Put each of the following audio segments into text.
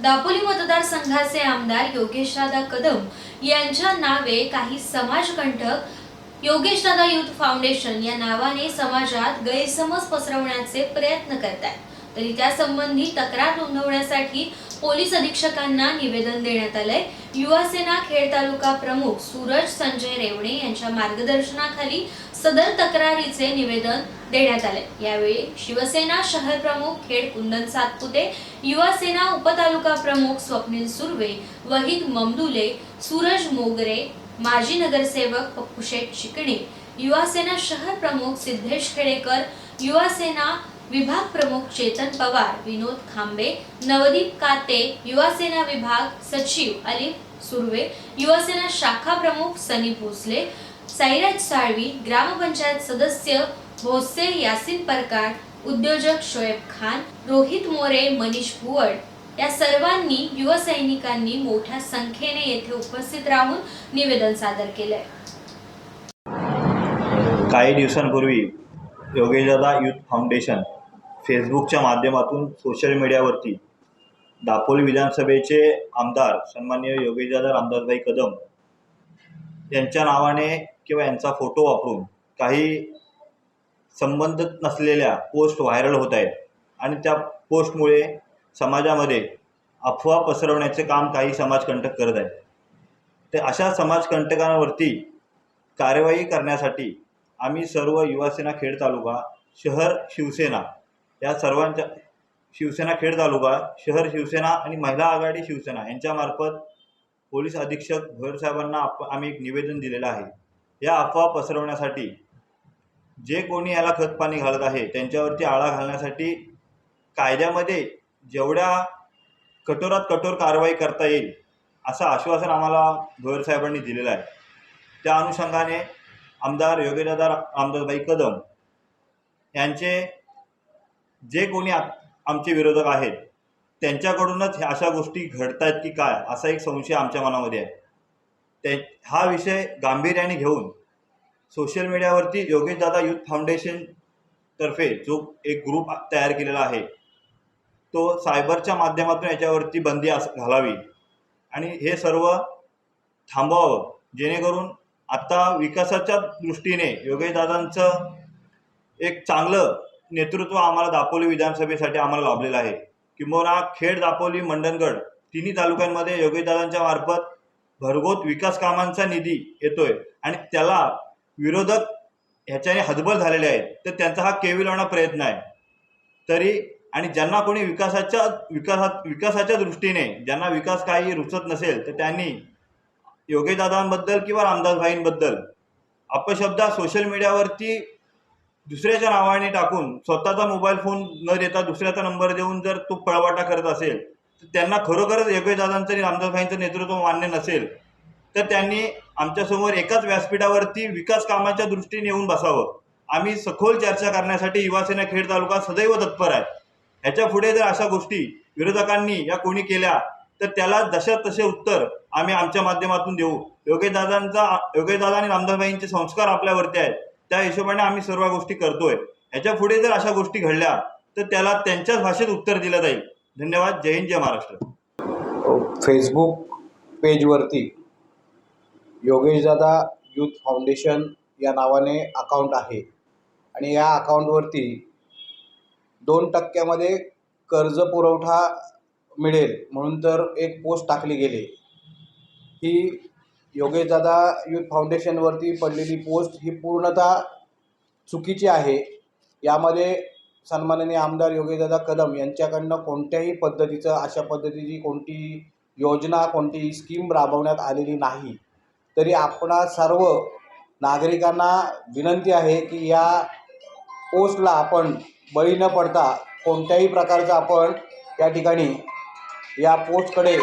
दापोली मतदारसंघाचे आमदार योगेशदादा कदम यांच्या नावे काही समाजकंठक योगेशदादा युथ फाउंडेशन या नावाने समाजात गैरसमज पसरवण्याचे प्रयत्न करत आहेत तरी त्यासंबंधी तक्रार नोंदवण्यासाठी पोलीस अधीक्षकांना निवेदन देण्यात आलंय. युवासेना खेड तालुका प्रमुख सूरज संजय रेवणे यांच्या मार्गदर्शनाखाली सदर तक्रारीचे निवेदन देण्यात आले यावेळी शिवसेना शहर प्रमुख खेड कुंदन सातपुते युवासेना उपतालुका प्रमुख स्वप्नील सुर्वे वहीद ममदुले सूरज मोगरे माजी नगरसेवक पप्पूशेठ चिकणे युवासेना शहर प्रमुख सिद्धेश खेडेकर युवासेना विभाग प्रमुख चेतन पवार विनोद खांबे नवदीप काते युवासेना विभाग सचिव अलिफ सुर्वे युवासेना शाखा प्रमुख सनी भोसले साईराज साळवी ग्रामपंचायत सदस्य भोसे यासिन परकार उद्योजक शोएब खान रोहित मोरे मनीष भुवड या सर्वांनी युवा सैनिकांनी मोठ्या संख्येने येथे उपस्थित राहून निवेदन सादर केलंय. काही दिवसांपूर्वी योगेशदादा युथ फाउंडेशन फेसबुकच्या माध्यमातून सोशल मीडियावरती दापोली विधानसभेचे आमदार सन्माननीय योगेशदादा रामदासभाई कदम यांच्या नावाने किंवा यांचा फोटो वापरून काही संबंध नसलेल्या पोस्ट व्हायरल होत आहेत. आणि त्या पोस्टमुळे समाजामध्ये अफवा पसरवण्याचे काम काही समाजकंटक करत आहेत. ते अशा समाजकंटकांवरती कार्यवाही करण्यासाठी आम्ही सर्व युवासेना खेड तालुका शहर शिवसेना या सर्वांच्या शिवसेना खेड तालुका शहर शिवसेना आणि महिला आघाडी शिवसेना यांच्यामार्फत पोलीस अधीक्षक भोयर साहेबांना आप आम्ही एक निवेदन दिलेलं आहे. या अफवा पसरवण्यासाठी जे कोणी याला खतपाणी घालत आहे त्यांच्यावरती आळा घालण्यासाठी कायद्यामध्ये जेवढ्या कठोरात कठोर कारवाई करता येईल असं आश्वासन आम्हाला भोयर साहेबांनी दिलेलं आहे. त्या अनुषंगाने आमदार योगेशदादा आमदारबाई कदम यांचे जे कोणी आ आमचे विरोधक आहेत त्यांच्याकडूनच ह्या अशा गोष्टी घडत आहेत की काय असा एक संशय आमच्या मनामध्ये आहे. ते हा विषय गांभीर्याने घेऊन सोशल मीडियावरती योगेशदादा युथ फाउंडेशन तर्फे जो एक ग्रुप तयार केलेला आहे तो सायबरच्या माध्यमातून याच्यावरती बंदी अस घालावी आणि हे सर्व थांबवावं जेणेकरून आत्ता विकासाच्या दृष्टीने योगेशदादांचं एक चांगलं नेतृत्व आम्हाला दापोली विधानसभेसाठी आम्हाला लाभलेलं आहे. किंबहुना खेड दापोली मंडणगड तिन्ही तालुक्यांमध्ये योगीदादांच्या मार्फत भरघोत विकास कामांचा निधी येतोय आणि त्याला विरोधक ह्याच्याने हतबल झालेले आहेत. तर त्यांचा हा केवी लावणा प्रयत्न आहे. तरी आणि ज्यांना कोणी विकासाच्या विकासात विकासाच्या दृष्टीने ज्यांना विकास काही रुचत नसेल तर त्यांनी योगेदादांबद्दल किंवा रामदासभाईंबद्दल अपशब्दा सोशल मीडियावरती दुसऱ्याच्या नावाने टाकून स्वतःचा मोबाईल फोन न देता दुसऱ्याचा नंबर देऊन जर तो पळवाटा करत असेल तर त्यांना खरोखरच योगेशदादांचं आणि रामदासभाईंचं नेतृत्व मान्य नसेल तर त्यांनी आमच्यासमोर एकाच व्यासपीठावरती विकास कामाच्या दृष्टीने येऊन बसावं. आम्ही सखोल चर्चा करण्यासाठी युवासेना खेड तालुका सदैव तत्पर आहे. ह्याच्या पुढे जर अशा गोष्टी विरोधकांनी या कोणी केल्या तर त्याला जशा तसे उत्तर आम्ही आमच्या माध्यमातून देऊ. योगेशदादांचा योगेशदादा आणि रामदासभाईंचे संस्कार आपल्यावरती आहेत. त्या हिशोबाने आम्ही सर्व गोष्टी करतोय. याच्यापुढे जर अशा गोष्टी घडल्या तर त्याला त्यांच्याच भाषेत उत्तर दिलं जाईल. धन्यवाद. जय हिंद जय महाराष्ट्र. फेसबुक पेजवरती योगेशदादा यूथ फाउंडेशन या नावाने अकाउंट आहे. आणि या अकाउंटवरती दोन टक्क्यामध्ये कर्ज पुरवठा मिळेल म्हणून तर एक पोस्ट टाकली गेली. ही योगेशदादा यूथ फाउंडेशनवरती पडलेली पोस्ट ही पूर्णतः चुकीची आहे. यामध्ये सन्माननीय आमदार योगेशदादा कदम यांच्याकडनं कोणत्याही पद्धतीचं अशा पद्धतीची कोणती योजना कोणतीही स्कीम राबवण्यात आलेली नाही. तरी आपणा सर्व नागरिकांना विनंती आहे की या पोस्टला आपण बळी न पडता कोणत्याही प्रकारचं आपण या ठिकाणी या पोस्टकडे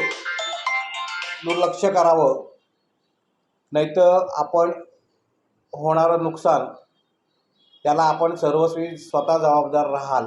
दुर्लक्ष करावं. नाहीतर आपण होणारं नुकसान त्याला आपण सर्वस्वी स्वतः जबाबदार राहाल.